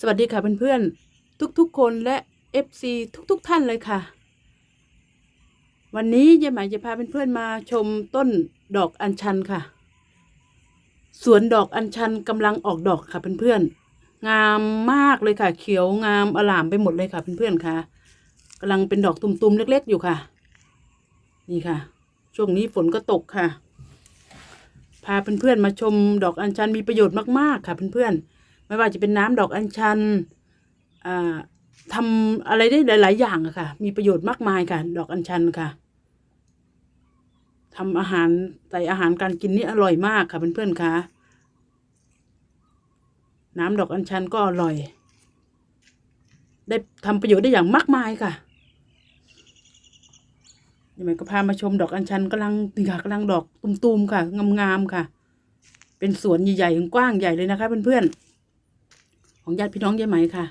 สวัสดีค่ะเพื่อนๆทุกๆคนและ FC ทุกๆท่านเลยค่ะ วันนี้ยายไหมจะพาเพื่อนๆมาชมต้นดอกอัญชันค่ะ สวนดอกอัญชันกำลังออกดอกค่ะเพื่อนๆงามมากเลยค่ะ เขียวงามอลามไปหมดเลยค่ะเพื่อนๆค่ะกำลังเป็นดอกตุ่มๆเล็ก ๆ อยู่ค่ะ นี่ค่ะ ช่วงนี้ฝนก็ตกค่ะ พาเพื่อนๆมาชมดอกอัญชันมีประโยชน์มากๆค่ะเพื่อนๆ ไม่ว่าจะเป็นน้ำดอกอัญชันอ่าทำอะไรได้หลาย ๆ อย่างอะค่ะ มีประโยชน์มากมายค่ะ ดอกอัญชันค่ะทำอาหารใส่อาหารการกินนี่อร่อยมากค่ะเพื่อนๆค่ะ น้ำดอกอัญชันก็อร่อย ได้ทำประโยชน์ได้อย่างมากมายค่ะยังไงก็พามาชมดอกอัญชันกำลังนี่ค่ะกำลังดอกตุมๆค่ะงามๆค่ะ เป็นสวนใหญ่ๆกว้างใหญ่เลยนะคะเพื่อนๆ ของญาติพี่น้องยายไหมค่ะ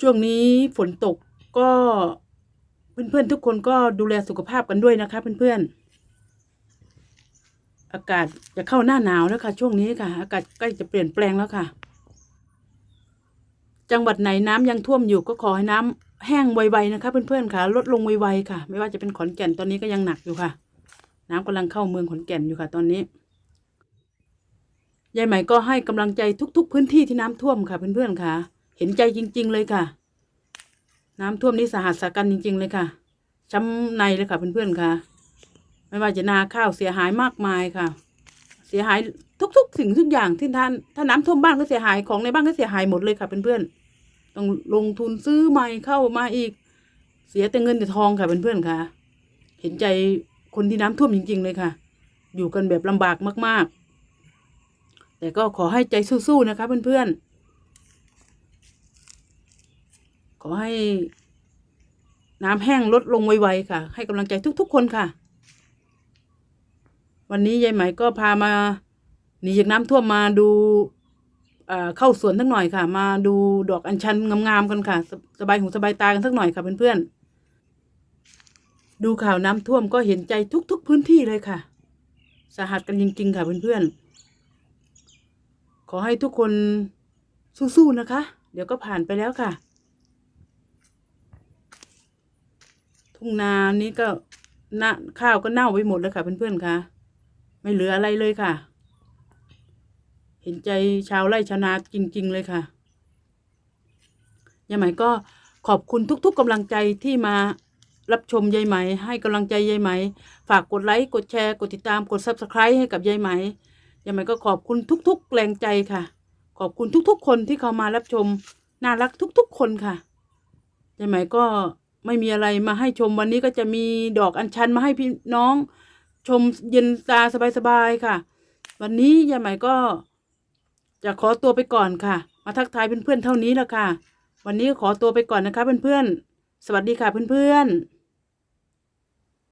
ช่วงนี้ฝนตกก็เพื่อนๆทุกคนก็ดูแลสุขภาพกันด้วยนะคะเพื่อนๆ อากาศจะเข้าหน้าหนาวแล้วค่ะ ช่วงนี้ค่ะ อากาศใกล้จะเปลี่ยนแปลงแล้วค่ะ จังหวัดไหนน้ำยังท่วมอยู่ก็ขอให้น้ำแห้งไวๆนะคะ เพื่อนๆค่ะ ลดลงไวๆค่ะ ไม่ว่าจะเป็นขอนแก่นตอนนี้ก็ยังหนักอยู่ค่ะ น้ำกำลังเข้าเมืองขอนแก่นอยู่ค่ะ ตอนนี้ ยายไหมก็ให้กำลังใจทุก ๆ พื้นที่ที่น้ำท่วมค่ะ เพื่อนๆค่ะ เห็นใจจริง ๆ เลยค่ะ น้ำท่วมนี่สาหัสสากันจริง ๆ เลยค่ะช้ำในเลยค่ะเพื่อนๆค่ะ ไม่ว่าจะนาข้าวเสียหายมากมายค่ะ เสียหายทุก ๆ สิ่งทุกอย่างที่ท่าน ถ้าน้ำท่วมบ้านก็เสียหายของในบ้านก็เสียหายหมดเลยค่ะเพื่อนๆต้องลงทุนซื้อใหม่เข้ามาอีก เสียแต่เงินแต่ทองค่ะเพื่อนๆค่ะ เห็นใจคนที่น้ำท่วมจริง ๆ เลยค่ะ อยู่กันแบบลำบากมาก ๆ แต่ก็ขอให้ใจสู้ๆนะคะเพื่อนๆ ขอให้น้ำแห้งลดลงไวๆค่ะ ให้กำลังใจทุกๆคนค่ะ วันนี้ยายไหมก็พามาหนีจากน้ำท่วมมาดูเข้าสวนสักหน่อยค่ะ มาดูดอกอัญชันงามๆกันค่ะสสบายหูสบายตากันสักหน่อยค่ะเพื่อนๆ ดูข่าวน้ำท่วมก็เห็นใจทุก ๆ พื้นที่เลยค่ะ สาหัสกันจริงๆค่ะเพื่อนๆ ขอให้ทุกคนสู้ๆนะคะ เดี๋ยวก็ผ่านไปแล้วค่ะ ทุ่งนานี้ก็นาข้าวก็เน่าไปหมดแล้วค่ะ เพื่อนๆค่ะ ไม่เหลืออะไรเลยค่ะ เห็นใจชาวไร่ชาวนาจริง ๆ เลยค่ะยายไหมก็ขอบคุณทุก ๆกำลังใจที่มารับชมยายไหม ให้กำลังใจยายไหม ฝากกดไลค์กดแชร์ กดติดตามกด subscribe ให้กับยายไหม ยายไหมก็ขอบคุณทุกๆแรงใจค่ะ ขอบคุณทุกๆ คนที่เข้ามารับชม น่ารักทุก ๆ คนค่ะยายไหมก็ไม่มีอะไรมาให้ชมวันนี้ก็จะมีดอกอัญชันมาให้พี่น้อง ชมเย็นตาสบายๆค่ะ วันนี้ยายไหมก็จะขอตัวไปก่อนค่ะ มาทักทายเพื่อนๆเท่านี้แล้วค่ะ วันนี้ขอตัวไปก่อนนะคะเพื่อนๆสวัสดีค่ะเพื่อนๆ